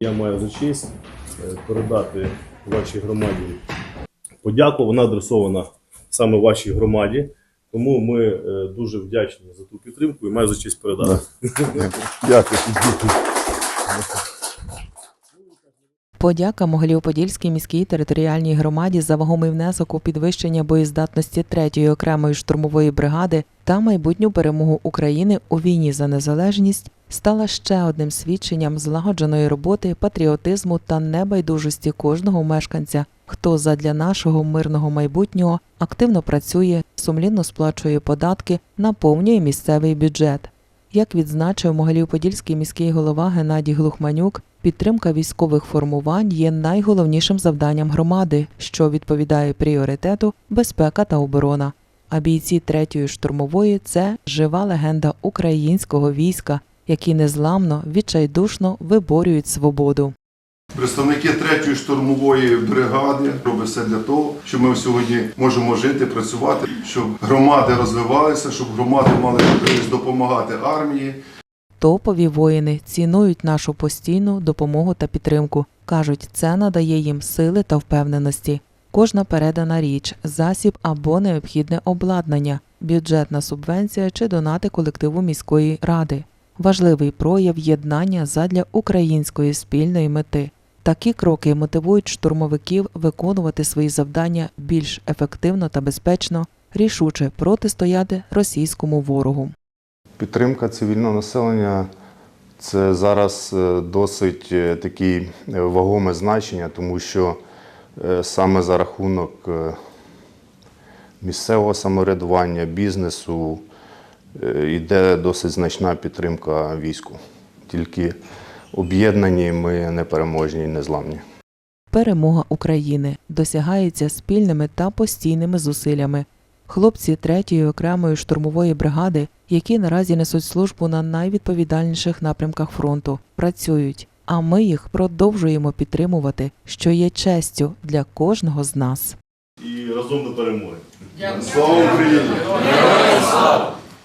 Я маю за честь е, передати вашій громаді подяку. Вона адресована саме вашій громаді. Тому ми е, дуже вдячні за ту підтримку і маю за честь передати. Дякую. Подяка Могилів-Подільській міській територіальній громаді за вагомий внесок у підвищення боєздатності 3-ї окремої штурмової бригади та майбутню перемогу України у війні за незалежність стала ще одним свідченням злагодженої роботи, патріотизму та небайдужості кожного мешканця, хто задля нашого мирного майбутнього активно працює, сумлінно сплачує податки, наповнює місцевий бюджет. Як відзначив Могилів-Подільський міський голова Геннадій Глухманюк, підтримка військових формувань є найголовнішим завданням громади, що відповідає пріоритету безпека та оборона. А бійці третьої штурмової це жива легенда українського війська, які незламно, відчайдушно виборюють свободу. Представники третьої штурмової бригади роблять все для того, щоб ми сьогодні можемо жити, працювати, щоб громади розвивалися, щоб громади мали можливість допомагати армії. Топові воїни цінують нашу постійну допомогу та підтримку. кажуть, це надає їм сили та впевненості. Кожна передана річ, засіб або необхідне обладнання, бюджетна субвенція чи донати колективу міської ради. Важливий прояв єднання задля української спільної мети. Такі кроки мотивують штурмовиків виконувати свої завдання більш ефективно та безпечно, рішуче протистояти російському ворогу. Підтримка цивільного населення це зараз е, досить е, таке вагоме значення, тому що е, саме за рахунок місцевого самоврядування, бізнесу йде досить значна підтримка війську. Тільки об'єднані ми непереможні і незламні. Перемога України досягається спільними та постійними зусиллями. Хлопці третьої окремої штурмової бригади, які наразі несуть службу на найвідповідальніших напрямках фронту, працюють, а ми їх продовжуємо підтримувати, що є честю для кожного з нас. І разом до перемоги. Слава Україні!